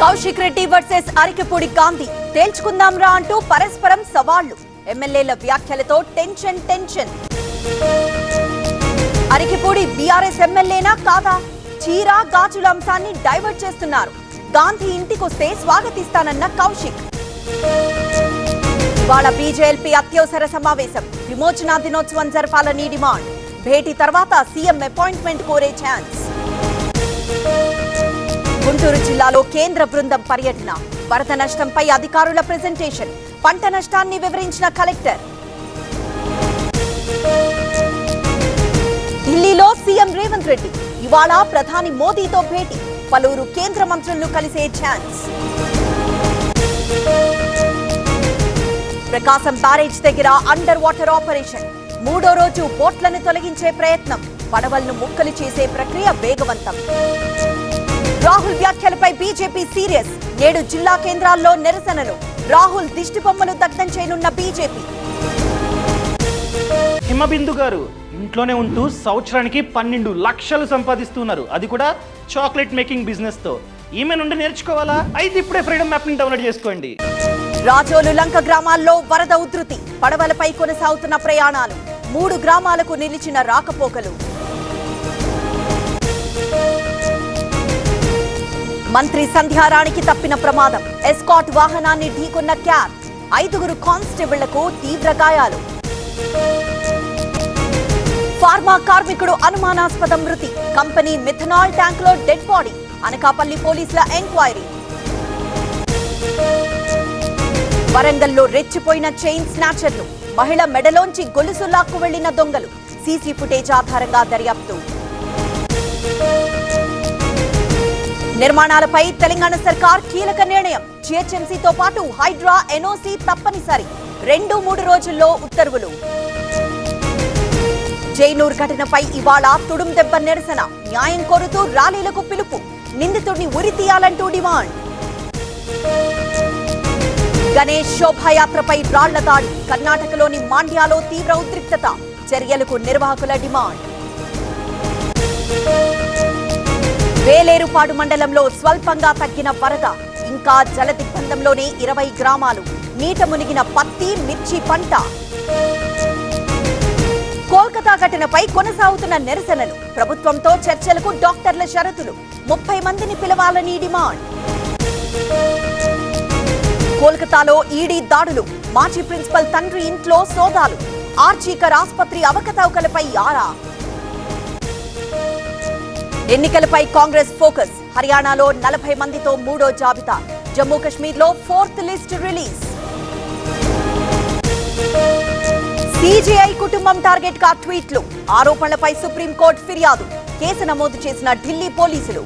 Kaushik Reddy versus Arikepudi Gandhi. తేల్చుకుందాం రా అంటూ పరస్పరం సవాళ్ళు. ఎమ్మెల్యేల వ్యాఖ్యలతో టెన్షన్ టెన్షన్. అరికెపూడి బీఆర్ఎస్ ఎమ్మెల్యేనా కాదా? చీర గాజుల అంశాన్ని డైవర్ట్ చేస్తున్నారు. గాంధీ ఇంటికొస్తే స్వాగతిస్తానన్న కౌశిక్. ఇవాళ బీజేఎల్పీ అత్యవసర సమావేశం. విమోచన దినోత్సవం జరపాలని డిమాండ్. భేటీ తర్వాత సీఎం అపాయింట్మెంట్ కోరే ఛాన్స్. గుంటూరు జిల్లాలో కేంద్ర బృందం పర్యటన. వరద నష్టంపై అధికారుల ప్రెజెంటేషన్ పంట నష్టాన్ని వివరించిన కలెక్టర్. ఢిల్లీలో సీఎం రేవంత్ రెడ్డి. ఇవాళ ప్రధాని మోదీతో భేటీ. పలువురు కేంద్ర మంత్రులను కలిసే ఛాన్స్. ప్రకాశం బ్యారేజ్ దగ్గర అండర్ వాటర్ ఆపరేషన్. మూడో రోజు బోట్లను తొలగించే ప్రయత్నం. పడవలను ముక్కలు చేసే ప్రక్రియ వేగవంతం. రాహుల్ వ్యాఖ్యలపై బీజేపీ సీరియస్. నేడు జిల్లా కేంద్రాల్లో నిరసనలు. రాహుల్ దిష్టి బొమ్మలు దగ్ధం చేయనున్న బీజేపీ. హిమబిందు గారు ఇంట్లోనే ఉంటూ సంవత్సరానికి పన్నెండు లక్షలు సంపాదిస్తున్నారు. అది కూడా చాక్లెట్ మేకింగ్ బిజినెస్తో. ఈమె నుండి నేర్చుకోవాలా? అయితే ఇప్పుడే ఫ్రీడమ్ యాప్ని డౌన్లోడ్ చేసుకోండి. రాజోలు లంక గ్రామాల్లో వరద ఉధృతి. పడవలపై కొనసాగుతున్న ప్రయాణాలు. మూడు గ్రామాలకు నిలిచిన రాకపోకలు. మంత్రి సంధ్యారాణికి తప్పిన ప్రమాదం. ఎస్కాట్ వాహనాన్ని ఢీకొన్న క్యాబ్. ఐదుగురు కానిస్టేబుళ్ళకు తీవ్ర గాయాలు. ఫార్మా కార్మికుడు అనుమానాస్పద మృతి. కంపెనీ మిథనాల్ ట్యాంక్లో డెడ్ బాడీ. అనకాపల్లి పోలీసుల ఎంక్వైరీ. వరంగల్లో రెచ్చిపోయిన చైన్ స్నాచర్లు. మహిళ మెడలోంచి గొలుసు లాక్కు వెళ్ళిన దొంగలు. సీసీ ఫుటేజ్ ఆధారంగా దర్యాప్తు. నిర్మాణాలపై తెలంగాణ సర్కార్ కీలక నిర్ణయం. జిహెచ్ఎంసీతో పాటు హైడ్రా ఎన్ఓసీ తప్పనిసరి. రెండు మూడు రోజుల్లో ఉత్తర్వులు. జైనూర్ ఘటనపై ఇవాళ తుడుం దెబ్బ నిరసన. న్యాయం కోరుతూ ర్యాలీలకు పిలుపు. నిందితుడిని ఉరి తీయాలంటూ డిమాండ్. గణేష్ శోభాయాత్రపై రాళ్ళ దాడి. కర్ణాటకలోని మాండ్యాలో తీవ్ర ఉద్రిక్తత. చర్యలకు నిర్వాహకుల డిమాండ్. వేలేరుపాడు మండలంలో స్వల్పంగా తగ్గిన వరద ఇంకా జలదిగ్బంధంలోనే ఇరవై గ్రామాలు. నీట మునిగిన పత్తి మిర్చి పంట. కోల్కతా ఘటనపై కొనసాగుతున్న నిరసనలు. ప్రభుత్వంతో చర్చలకు డాక్టర్ల షరతులు. ముప్పై మందిని పిలవాలని డిమాండ్. కోల్కతాలో ఈడీ దాడులు. మాజీ ప్రిన్సిపల్ తండ్రి ఇంట్లో సోదాలు. ఆర్చీకర్ ఆసుపత్రి అవకతవకలపై ఆరా. ఎన్నికలపై కాంగ్రెస్ ఫోకస్. హర్యానాలో నలభై మందితో మూడో జాబితా. జమ్మూ కశ్మీర్లో ఫోర్త్ లిస్ట్ రిలీజ్. సిజేఐ కుటుంబం టార్గెట్గా ట్వీట్లు. ఆరోపణలపై సుప్రీంకోర్టు ఫిర్యాదు. కేసు నమోదు చేసిన ఢిల్లీ పోలీసులు.